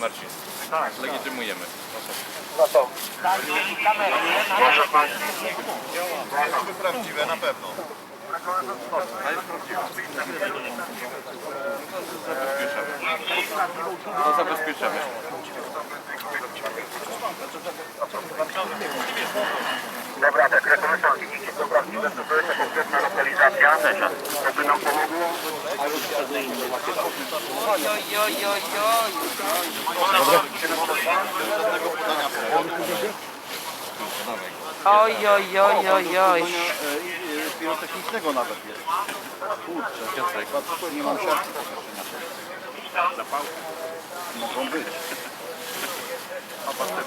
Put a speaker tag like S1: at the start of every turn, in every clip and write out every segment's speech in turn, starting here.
S1: Marcin. Tak. Legitymujemy.
S2: Osoby prawdziwe na pewno.
S1: To zabezpieczamy.
S3: Dobra, tak co prawdziwe, to jest konkretna lokalizacja. To by nam pomogło.
S4: Oj, oj, oj, oj, oj.
S2: Pirotechnicznego nawet jest. Kurczę,
S1: Piotrek.
S2: nie mam siatki. Mogą być.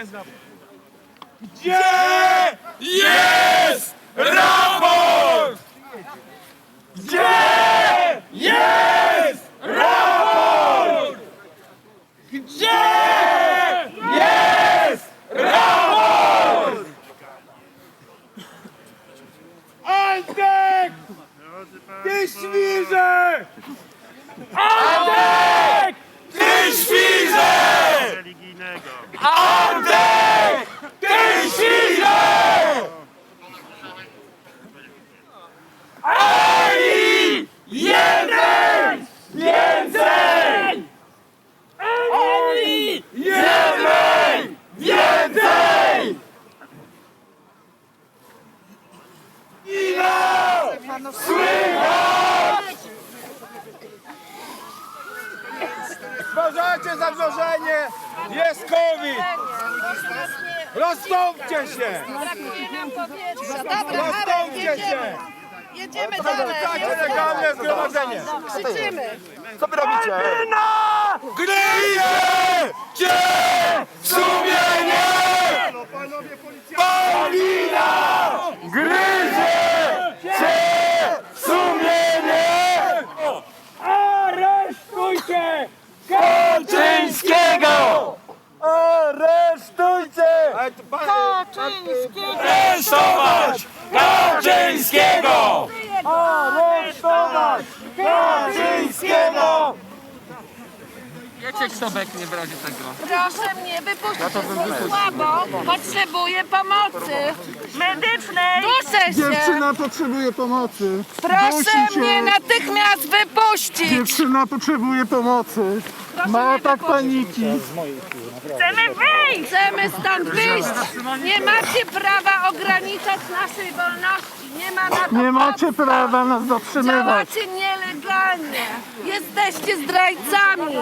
S2: jest taka tak zgranaty,
S5: Proszę nas ochraniać.
S4: Wina!
S5: Antek! Ty świrze! Antek! Uważajcie zagrożenie! Jest COVID! Rozstąpcie się!
S6: Brakuje nam powietrza. Dobra, Arek,
S5: Rozstąpcie
S6: jedziemy.
S5: się!
S6: Jedziemy dalej.
S5: Legalne zgromadzenie!
S6: Krzyczymy.
S5: Co wy robicie? Gryzie cię sumienie! Paulina! Gryzie cię sumienie! Aresztujcie Kaczyńskiego! Aresztujcie!
S6: Kaczyńskiego.
S5: Aresztować Kaczyńskiego! Aresztować Kaczyńskiego!
S4: Wiecie kto beknie w razie tego?
S6: Proszę mnie, wypuśćcie mnie słabo. Potrzebuję pomocy. Medycznej. Duszę się.
S7: Dziewczyna potrzebuje pomocy.
S6: Proszę
S7: Dusi się.
S6: mnie natychmiast wypuścić.
S7: Dziewczyna potrzebuje pomocy. Ma atak paniki.
S6: Chcemy wyjść. Chcemy stąd wyjść. Nie macie prawa ograniczać naszej wolności. Nie ma na to
S7: Nie macie
S6: podstaw.
S7: prawa nas zatrzymywać.
S6: Działacie nielegalnie. Jesteście zdrajcami.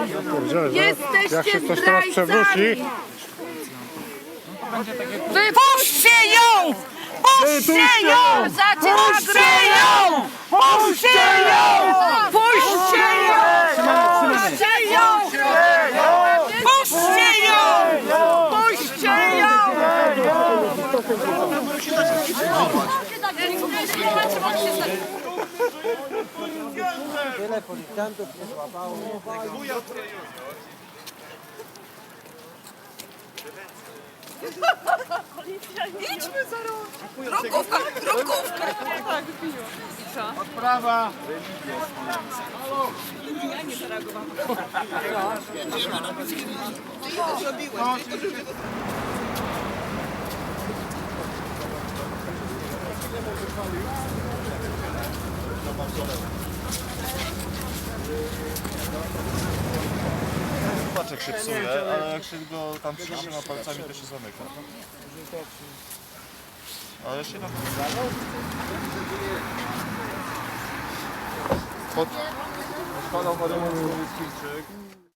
S6: Jesteście zdrajcami. Wypuśćcie ją! Puśćcie ją! Puśćcie ją! Puśćcie ją! Puśćcie ją! Puśćcie ją! Puśćcie ją! Puśćcie ją! Idźmy za rąk! Rokówka! Rokówka!
S5: Prawa.
S2: Paczek się psuje, ale jak się go tam przytrzyma palcami, to się zamyka. Ale się na Pod... Odpalał parę